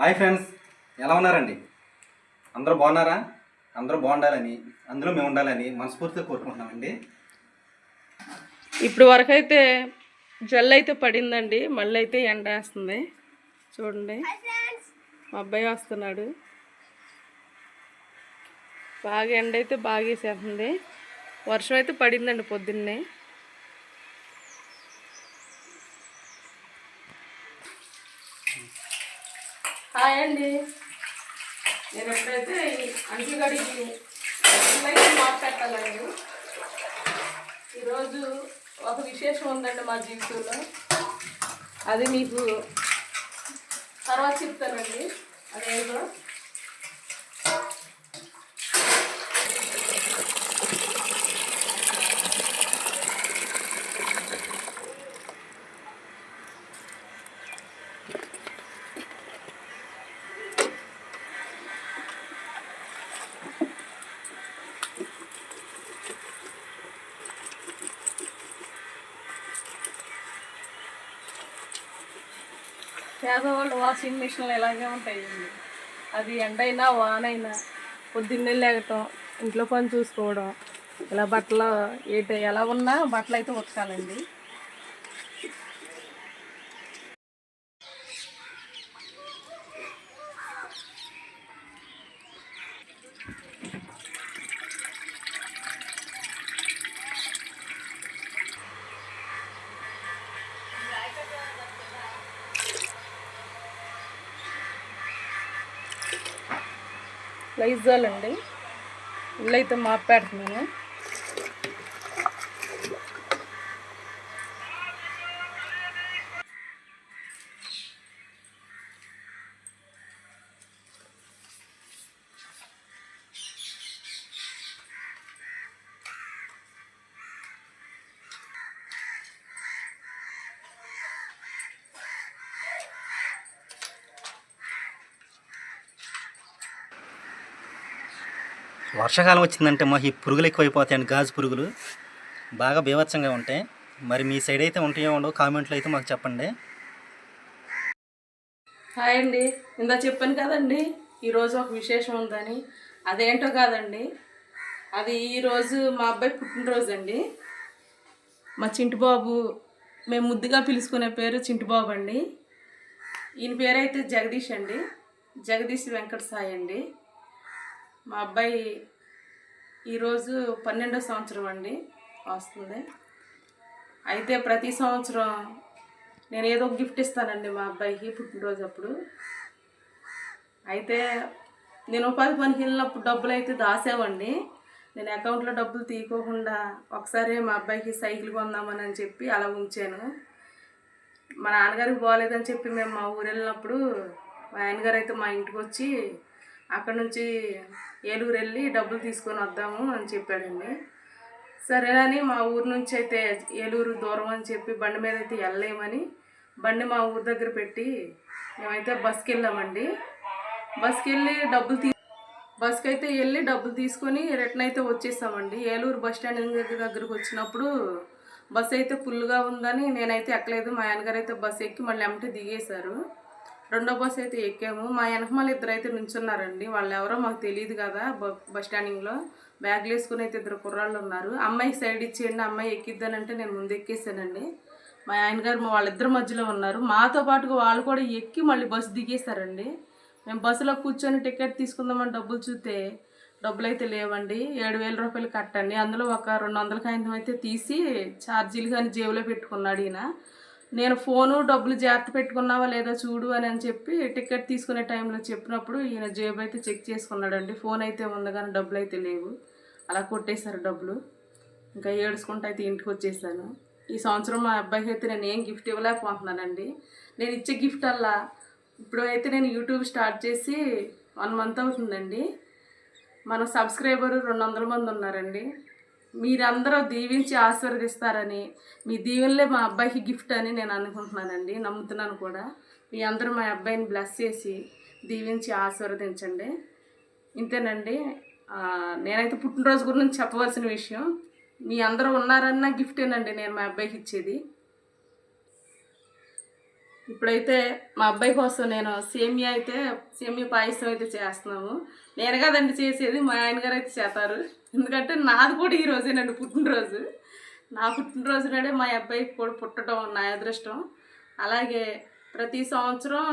Hi friends ఎలా ఉన్నారండి? అందరూ బాగున్నారా? అందరూ బాగుండాలని అందరూ మేము ఉండాలని మనస్ఫూర్తిగా కోరుకుంటున్నామండి. ఇప్పుడు వరకు అయితే జల్ అయితే పడిందండి మళ్ళీ అయితే ఎండ వేస్తుంది. చూడండి మా అబ్బాయి వస్తున్నాడు. బాగా ఎండ అయితే బాగా వేసేస్తుంది. వర్షం అయితే పడిందండి పొద్దున్నే. హాయ్ అండి. నేను ఎప్పుడైతే అంట్లు కడిగి అయితే ఈరోజు ఒక విశేషం ఉందండి మా జీవితంలో. అది మీకు తర్వాత చెప్తానండి. అదేదో పేదవాళ్ళు వాషింగ్ మిషన్లు ఇలాగే ఉంటాయండి. అది ఎండైనా వానైనా పొద్దున్నే లేగటం ఇంట్లో పని చూసుకోవడం ఇలా బట్టలు ఏట ఎలా ఉన్నా బట్టలు అయితే ఉతకాలండి. లైజాల్ అండి ఇల్లు అయితే మాపెడుతున్నాను. వర్షాకాలం వచ్చిందంటే మా ఈ పురుగులు ఎక్కువైపోతాయండి గాజు పురుగులు. బాగా బీభత్సంగా ఉంటాయి. మరి మీ సైడ్ అయితే ఉంటాయో ఉండవు కామెంట్లో అయితే మాకు చెప్పండి. హాయ్ అండి. ఇందా చెప్పాను కదండి ఈరోజు ఒక విశేషం ఉందని. అదేంటో కాదండి. అది ఈరోజు మా అబ్బాయి పుట్టినరోజు అండి. మా చింటిబాబు మేము ముద్దుగా పిలుచుకునే పేరు చింటిబాబు అండి. ఈయన పేరైతే జగదీష్ అండి. జగదీష్ వెంకట సాయి అండి. మా అబ్బాయి ఈరోజు పన్నెండో సంవత్సరం అండి వస్తుంది. అయితే ప్రతి సంవత్సరం నేను ఏదో ఒక గిఫ్ట్ ఇస్తానండి మా అబ్బాయికి పుట్టినరోజు అప్పుడు. అయితే నేను ఉపాధి పనికి వెళ్ళినప్పుడు డబ్బులు అయితే దాసేవండి నేను అకౌంట్లో డబ్బులు తీయకోకుండా ఒకసారి మా అబ్బాయికి సైకిల్ కొందామని అని చెప్పి అలా ఉంచాను. మా నాన్నగారికి బాగాలేదని చెప్పి మేము మా ఊరు వెళ్ళినప్పుడు మా ఆయనగారు అయితే మా ఇంటికి వచ్చి అక్కడ నుంచి ఏలూరు వెళ్ళి డబ్బులు తీసుకొని వద్దాము అని చెప్పాడండి. సరేనని మా ఊరు నుంచి అయితే ఏలూరు దూరం అని చెప్పి బండి మీద అయితే వెళ్ళలేమని బండి మా ఊరు దగ్గర పెట్టి మేమైతే బస్కి వెళ్ళామండి. బస్కి వెళ్ళి డబ్బులు తీ బస్కి అయితే వెళ్ళి డబ్బులు తీసుకొని రిటర్న్ అయితే వచ్చేసామండి. ఏలూరు బస్ స్టాండ్ దగ్గర దగ్గరకు వచ్చినప్పుడు బస్ అయితే ఫుల్గా ఉందని నేనైతే ఎక్కలేదు. మా ఆయనగారు అయితే బస్ ఎక్కి మళ్ళీ ఎమ్మటే దిగేశారు. రెండో బస్ అయితే ఎక్కాము. మా వెనకమాల ఇద్దరు అయితే నుంచున్నారండి. వాళ్ళు ఎవరో మాకు తెలియదు కదా బ- బస్ స్టాండింగ్లో. బ్యాగ్లు వేసుకుని అయితే ఇద్దరు కుర్రాళ్ళు ఉన్నారు. అమ్మాయి సైడ్ ఇచ్చేయండి అమ్మాయి ఎక్కిద్దానంటే నేను ముందు ఎక్కేసానండి. మా ఆయన గారు మా వాళ్ళిద్దరి మధ్యలో ఉన్నారు. మాతో పాటుగా వాళ్ళు కూడా ఎక్కి మళ్ళీ బస్సు దిగేశారండి మేము బస్సులో కూర్చొని టికెట్ తీసుకుందామని డబ్బులు చూస్తే డబ్బులు అయితే లేవండి. ఏడు వేల రూపాయలు కట్టండి. అందులో ఒక రెండు వందల కాగితం అయితే తీసి ఛార్జీలు కానీ జేబులో పెట్టుకున్నాడు ఈయన. నేను ఫోను డబ్బులు జాగ్రత్త పెట్టుకున్నావా లేదా చూడు అని అని చెప్పి టికెట్ తీసుకునే టైంలో చెప్పినప్పుడు ఈయన జేబు అయితే చెక్ చేసుకున్నాడండి. ఫోన్ అయితే ఉంది కానీ డబ్బులు అయితే లేవు. అలా కొట్టేశారు డబ్బులు. ఇంకా ఏడుచుకుంటూ అయితే ఇంటికి వచ్చేసాను. ఈ సంవత్సరం మా అబ్బాయికి అయితే నేను ఏం గిఫ్ట్ ఇవ్వలేకపోతున్నానండి. నేను ఇచ్చే గిఫ్ట్ అలా ఇప్పుడు అయితే నేను యూట్యూబ్ స్టార్ట్ చేసి వన్ మంత్ అవుతుందండి. మన సబ్స్క్రైబర్ రెండు వందల మంది ఉన్నారండి. మీరందరూ దీవించి ఆశీర్వదిస్తారని మీ దీవెనలే మా అబ్బాయికి గిఫ్ట్ అని నేను అనుకుంటున్నానండి. నమ్ముతున్నాను కూడా. మీ అందరూ మా అబ్బాయిని బ్లెస్ చేసి దీవించి ఆశీర్వదించండి. ఇంతేనండి. నేనైతే పుట్టినరోజు గురించి చెప్పవలసిన విషయం. మీ అందరూ ఉన్నారన్న గిఫ్టేనండి నేను మా అబ్బాయికి ఇచ్చేది. ఇప్పుడైతే మా అబ్బాయి కోసం నేను సేమియా అయితే సేమియా పాయసం అయితే చేస్తున్నాము. నేను కదండి చేసేది మా ఆయన గారు అయితే చేస్తారు. ఎందుకంటే నాది కూడా ఈ రోజేనండి పుట్టినరోజు. నా పుట్టినరోజు నాడే మా అబ్బాయికి కూడా పుట్టడం నా అదృష్టం. అలాగే ప్రతి సంవత్సరం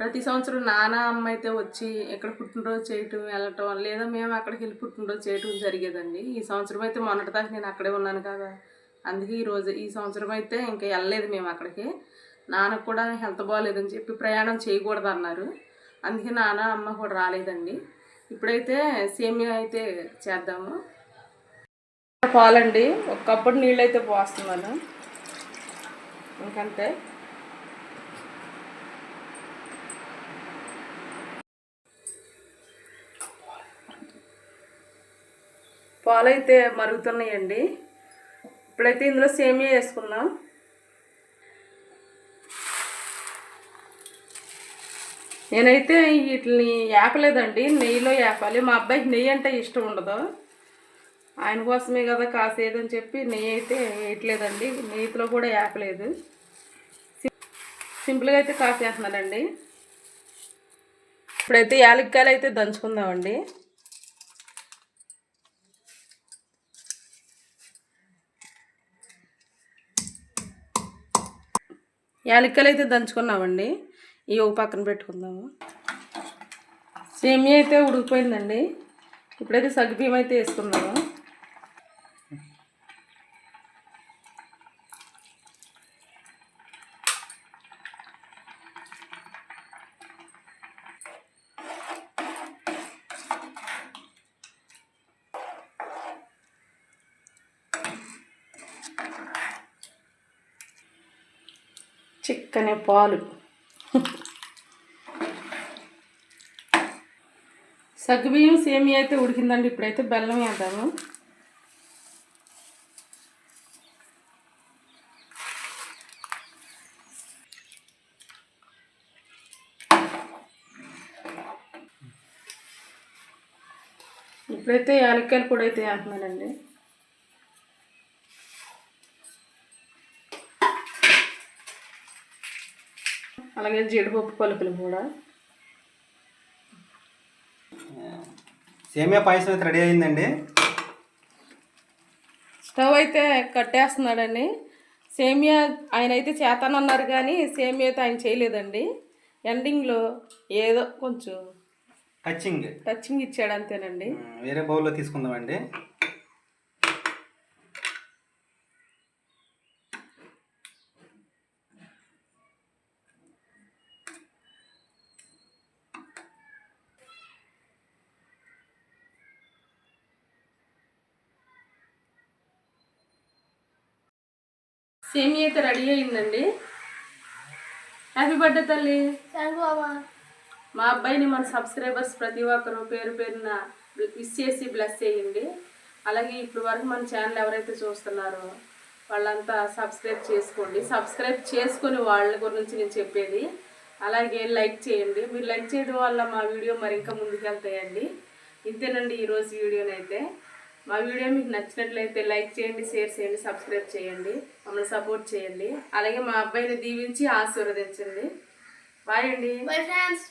ప్రతి సంవత్సరం నాన్న అమ్మ అయితే వచ్చి ఇక్కడ పుట్టినరోజు చేయటం వెళ్ళటం లేదా మేము అక్కడికి వెళ్ళి పుట్టినరోజు చేయటం జరిగేదండి. ఈ సంవత్సరం అయితే మొన్నటిదాకా నేను అక్కడే ఉన్నాను కదా. అందుకే ఈరోజు ఈ సంవత్సరం అయితే ఇంకా వెళ్ళలేదు మేము అక్కడికి. నాన్నకు కూడా హెల్త్ బాగాలేదని చెప్పి ప్రయాణం చేయకూడదు అన్నారు అందుకే నాన్న అమ్మ కూడా రాలేదండి. ఇప్పుడైతే సేమియా అయితే చేద్దాము. పాలండి. ఒక కప్పుడు నీళ్ళు అయితే పోస్తున్నాను. ఇంకంతే. పాలైతే మరుగుతున్నాయండి. ఇప్పుడైతే ఇందులో సేమియా వేసుకుందాం. నేనైతే వీటిని ఏపలేదండి నెయ్యిలో ఏపాలి మా అబ్బాయికి నెయ్యి అంటే ఇష్టం ఉండదు. ఆయన కోసమే కదా కాసేదని చెప్పి నెయ్యి అయితే వేయట్లేదండి. నెయ్యిలో కూడా ఏపలేదు సింపుల్గా అయితే కాసేస్తున్నానండి. ఇప్పుడైతే యాలక్కాయలు అయితే దంచుకుందామండి. యాలక్కాయలు అయితే దంచుకున్నామండి. ఇవి పక్కన పెట్టుకుందాము. సేమియా అయితే ఉడికిపోయిందండి. ఇప్పుడైతే సగ్గుబియ్యం అయితే వేసుకున్నాము చిక్కనే పాలు. సగ్గుబియ్యం సేమియా అయితే ఉడికిందండి. ఇప్పుడైతే బెల్లం వేద్దాము. ఇప్పుడైతే యాలక్కాయలు కూడా అయితే వేస్తున్నానండి. అలాగే జీడిపప్పు పలుకులు కూడా. సేమియా పాయసం అయితే రెడీ అయిందండి. స్టవ్ అయితే కట్టేస్తున్నాడండి. సేమియా ఆయన అయితే చేతానన్నారు కానీ సేమియా అయితే ఆయన చేయలేదండి. ఎండింగ్లో ఏదో కొంచెం టచింగ్ టచింగ్ ఇచ్చాడు అంతేనండి. వేరే బౌల్లో తీసుకుందామండి. సేమియా అయితే రెడీ అయిందండి. హ్యాపీ బర్త్డే తల్లి. మా అబ్బాయిని మన సబ్స్క్రైబర్స్ ప్రతి ఒక్కరు పేరు పేరున విష్ చేసి బ్లెస్ చేయండి. అలాగే ఇప్పుడు వరకు మన ఛానల్ ఎవరైతే చూస్తున్నారో వాళ్ళంతా సబ్స్క్రైబ్ చేసుకోండి. సబ్స్క్రైబ్ చేసుకుని వాళ్ళ గురించి నేను చెప్పేది. అలాగే లైక్ చేయండి. మీరు లైక్ చేయడం వల్ల మా వీడియో మరి ఇంకా ముందుకు వెళ్తాయండి ఇంతేనండి ఈరోజు వీడియోనైతే. మా వీడియో మీకు నచ్చినట్లయితే లైక్ చేయండి షేర్ చేయండి సబ్స్క్రైబ్ చేయండి. మమ్మల్ని సపోర్ట్ చేయండి. అలాగే మా అబ్బాయిని దీవించి ఆశీర్వదించండి. బాయ్ అండి. Bye friends